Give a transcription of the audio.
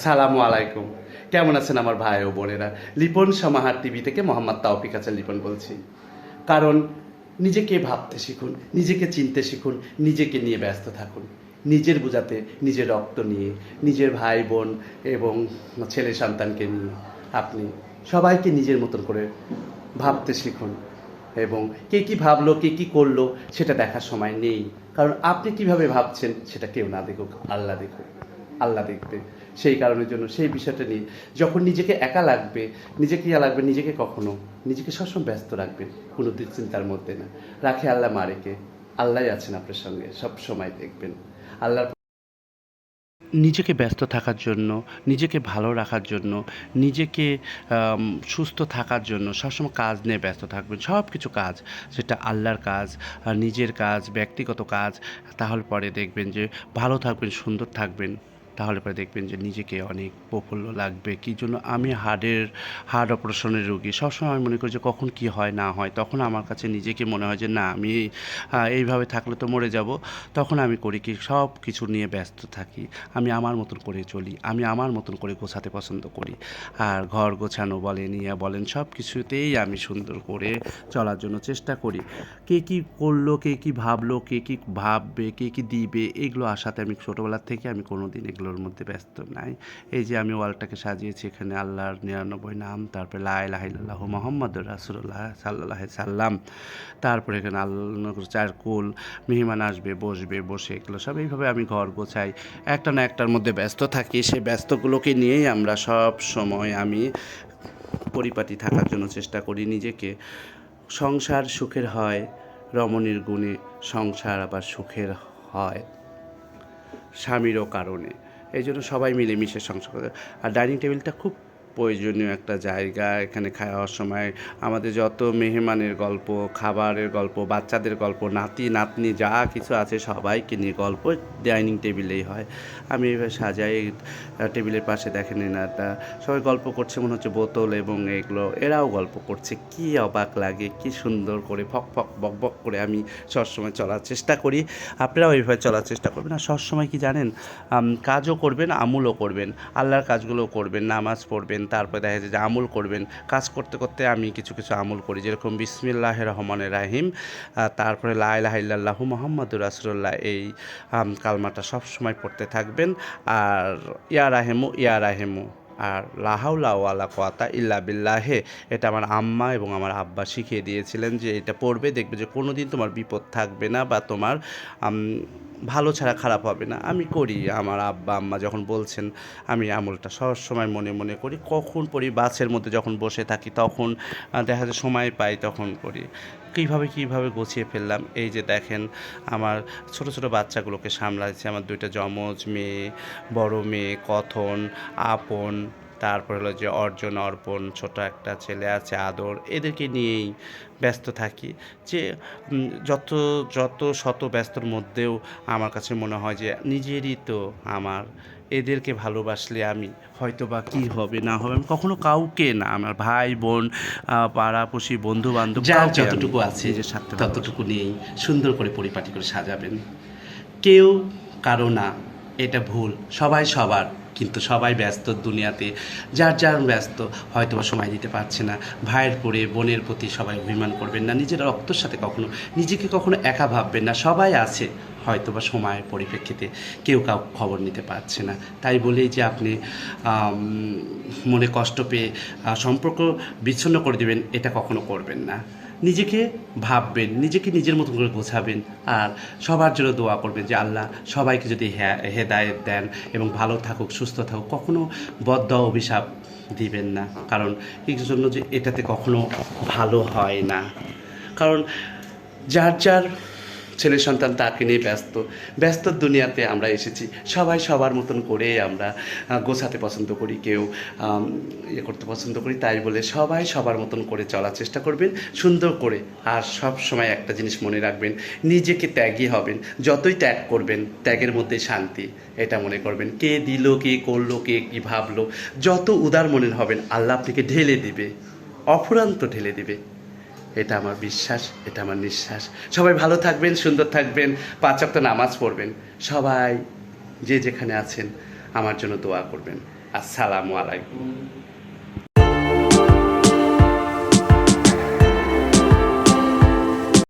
আসসালামু আলাইকুম। কেমন আছেন আমার ভাই ও বোনেরা? লিপন সমাহার টিভি থেকে মোহাম্মদ তাওফিক হাসান লিপন বলছি। কারণ নিজেকে ভাবতে শিখুন, নিজেকে চিনতে শিখুন, নিজেকে নিয়ে ব্যস্ত থাকুন। নিজের বোঝাতে নিজের রক্ত নিয়ে, নিজের ভাই বোন এবং ছেলে সন্তানকে নিয়ে আপনি সবাইকে নিজের মতন করে ভাবতে শিখুন এবং কে কি ভাবলো, কে কি করল সেটা দেখার সময় নেই। কারণ আপনি কীভাবে ভাবছেন সেটা কেউ না দেখুক, আল্লাহ দেখুক, আল্লাহ দেখবে। সেই কারণের জন্য, সেই বিষয়টা নিয়ে। যখন নিজেকে একা লাগবে, নিজেকে ইয়া লাগবে, নিজেকে কখনো, নিজেকে সবসময় ব্যস্ত রাখবেন, কোনো দুশ্চিন্তার মধ্যে না। রাখে আল্লাহ মারেকে আল্লাহ আছেন আপনার সঙ্গে সব সময় দেখবেন। আল্লাহর নিজেকে ব্যস্ত থাকার জন্য, নিজেকে ভালো রাখার জন্য, নিজেকে সুস্থ থাকার জন্য সবসময় কাজ নিয়ে ব্যস্ত থাকবেন। সব কিছু কাজ, সেটা আল্লাহর কাজ, নিজের কাজ, ব্যক্তিগত কাজ, তাহলে পরে দেখবেন যে ভালো থাকবেন, সুন্দর থাকবেন। তাহলে পরে দেখবেন যে নিজেকে অনেক প্রফুল্ল লাগবে। কি জন্য? আমি হার্টের হার্ট অপারেশনের রোগী। সবসময় আমি মনে করি যে কখন কি হয়, না হয়, তখন আমার কাছে নিজেকে মনে হয় যে, না, আমি এইভাবে থাকলে তো মরে যাব। তখন আমি করি কি সব কিছু নিয়ে ব্যস্ত থাকি। আমি আমার মতন করে চলি, আমি আমার মতন করে গোছাতে পছন্দ করি। আর ঘর গোছানো বলেন, ইয়া বলেন সব কিছুতেই আমি সুন্দর করে চলার জন্য চেষ্টা করি। কে কি করল, কে কি ভাবলো, কে কি ভাববে, কে কি দিবে, এগুলো আশাতে আমি ছোটোবেলার থেকে আমি কোনো দিন এগুলোর মধ্যে ব্যস্ত নাই। এই যে আমি ওয়ালটাকে সাজিয়েছি এখানে আল্লাহর নিরানব্বই নাম, তারপরে লাইলাহ মোহাম্মদ রাসুল্লাহ সাল্লাহ সাল্লাম, তারপরে এখানে আল্লাহ চারকুল মেহমান আসবে, বসবে, বসে এগুলো সব এইভাবে আমি ঘর গোছাই। একটা না একটার মধ্যে ব্যস্ত থাকি সেই ব্যস্তগুলোকে নিয়েই আমরা সব সময় আমি পরিপাটি থাকার জন্য চেষ্টা করি নিজেকে। সংসার সুখের হয়, রমণীর গুণে সংসার আবার সুখের হয়, স্বামীরও কারণে। এই জন্য সবাই মিলেমিশে সংসার করে আর ডাইনিং টেবিলটা খুব প্রয়োজনীয় একটা জায়গা এখানে খাওয়ার সময়। আমাদের যত মেহমানের গল্প, খাবারের গল্প, বাচ্চাদের গল্প, নাতি, নাতনি, যা কিছু আছে সবাইকে নিয়ে গল্প ডাইনিং টেবিলেই হয়। আমি এভাবে সাজাই টেবিলের পাশে দেখেন এনাটা সবাই গল্প করছে, মনে হচ্ছে বোতল এবং এগুলো। এরাও গল্প করছে, কি অবাক লাগে, কি সুন্দর করে ফক ফক, বক বক করে আমি সবসময় চলার চেষ্টা করি। আপনারাও এইভাবে চলার চেষ্টা করবেন। আর সবসময় কি জানেন কাজও করবেন, আমুলও করবেন, আল্লাহর কাজগুলো করবেন, নামাজ পড়বেন তারপরে দেখা যায় যে আমুল করবেন। কাজ করতে করতে আমি কিছু কিছু আমুল করি, যেরকম বিসমিল্লাহ রহমান রাহিম তারপরে লাইলাহ ইল্লাল্লাহু মোহাম্মদুর রাসুল্লাহ এই কালমাটা সব সময় পড়তে থাকবেন। আর ইয়া রাহেমু ইয়া রাহেমু, আর লাহাউলা কোয়াতা ইল্লা বিল্লাহে, এটা আমার আম্মা এবং আমার আব্বা শিখিয়ে দিয়েছিলেন যে এটা পড়বে, দেখবে যে কোনো দিন তোমার বিপদ থাকবে না বা তোমার ভালো ছাড়া খারাপ হবে না। আমি করি, আমার আব্বা, আম্মা যখন বলছেন, আমি আমলটা সব সময় মনে মনে করি। কখন পড়ি, বাসের মধ্যে যখন বসে থাকি, তখন দেখা যায় সময় পাই, তখন করি। কীভাবে কীভাবে গুছিয়ে ফেললাম? এই যে দেখেন, আমার ছোট ছোট বাচ্চাগুলোকে সামলাচ্ছি আমার দুইটা যমজ মেয়ে, বড় মেয়ে, কথন, আপন তারপর হলো যে অর্জন অর্পণ ছোট একটা ছেলে আছে আদর এদেরকে নিয়েই ব্যস্ত থাকি। যে যত যত শত ব্যস্তর মধ্যেও আমার কাছে মনে হয় যে নিজেরই তো আমার এদেরকে ভালোবাসলে আমি হয়তো বা কী হবে না হবে আমি কখনো কাউকে না আমার ভাই বোন পাড়াপড়শি বন্ধু বান্ধব যার যতটুকু আছে যে সাথে ততটুকু নিয়েই সুন্দর করে পরিপাটি করে সাজাবেন। কেউ কারও না এটা ভুল সবাই সবার। কিন্তু সবাই ব্যস্ত দুনিয়াতে, যার যার ব্যস্ত হয়তো সময় দিতে পারছে না। ভাইয়ের পরে, বোনের প্রতি সবাই অভিমান করবেন না, নিজের রক্তর সাথে কখনো, নিজেকে কখনো একা ভাববেন না। সবাই আছে হয়তো বা সময়ের পরিপ্রেক্ষিতে। কেউ কাউ খবর নিতে পারছে না। তাই বলেই যে আপনি মনে কষ্ট পেয়ে সম্পর্ক বিচ্ছিন্ন করে দেবেন, এটা কখনো করবেন না। নিজেকে ভাববেন, নিজেকে নিজের মতো করে গোছাবেন আর সবার জন্য দোয়া করবেন যে আল্লাহ সবাইকে যদি হেদায়েত দেন এবং ভালো থাকুক, সুস্থ থাকুক, কখনো বদ্ধ অভিশাপ দিবেন না। কারণ এই জন্য যে এটাতে কখনো ভালো হয় না। কারণ যার যার ছেলে সন্তান তাকে নিয়ে ব্যস্ত। ব্যস্ত দুনিয়াতে আমরা এসেছি। সবাই সবার মতন করে আমরা গোছাতে পছন্দ করি, কেউ ইয়ে করতে পছন্দ করি, তাই বলে সবাই সবার মতন করে চলার চেষ্টা করবেন, সুন্দর করে। আর সব সময় একটা জিনিস মনে রাখবেন, নিজেকে ত্যাগী হবেন। যতই ত্যাগ করবেন, ত্যাগের মধ্যে শান্তি, এটা মনে করবেন। কে দিল, কে করল, কে কী ভাবলো, যত উদার মনে হবেন, আল্লাহ আপনাকে ঢেলে দিবে, অফুরান্ত ঢেলে দিবে। এটা আমার বিশ্বাস, এটা আমার নিঃশ্বাস। সবাই ভালো থাকবেন, সুন্দর থাকবেন, পাঁচ সপ্তাহ নামাজ পড়বেন। সবাই যে যেখানে আছেন, আমার জন্য দোয়া করবেন। আসসালামু আলাইকুম।